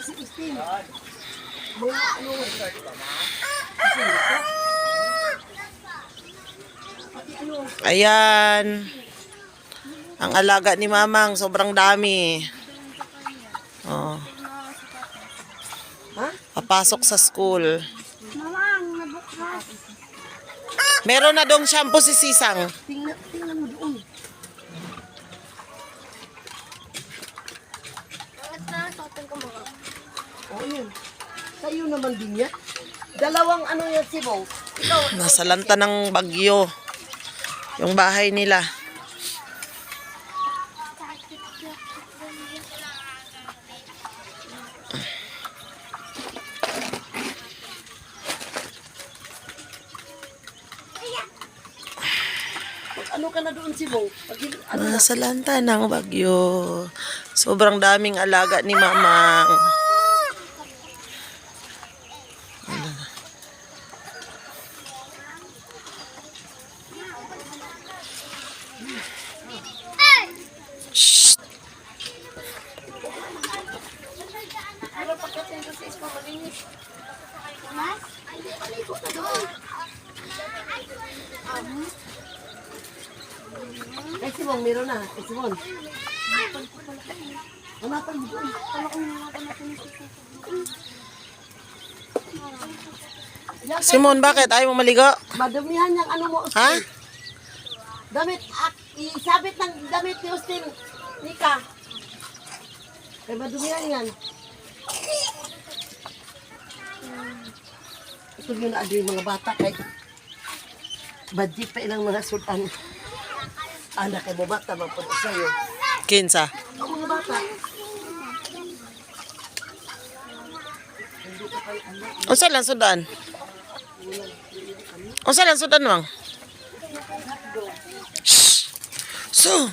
si Christine. Mga ano. Ito. Pati ano. Ayan. Ang alaga ni Mamang, sobrang dami. Oh, Ha? papasok sa school. Mamang, nabuklas. Meron na dong shampoo si Sisang. Tingnan, tingnan mo doon. Na ko mga? Oo yun. Sa'yo naman din yan. Dalawang ano yan si Bo. Ikaw, Nasa lanta ng bagyo. Yung bahay nila. ano ka na doon si Bo. Pag, ano na. Nasa lanta ng bagyo. Sobrang daming alaga ni Mamang. Shh! Pero pagdating ko sa ispa, malinis. Mas? Ay, si Bong, meron na. Ay, si Bong. Hanapan mo doon. Kala ko Simon, bakit? Ayaw mo maligo? Madumihan yung ano mo. Ha? Damit, ak, isabit ng damit ni Austin. Nika. Kaya madumihan yan. Ito yun na yung mga bata kay Badjit pa ilang mga sultan. Anak kay mo bata, magpunta sa'yo. Kinsa. Ang mga bata. Unsa lang sudan? Unsa lang sudan, Mang? So,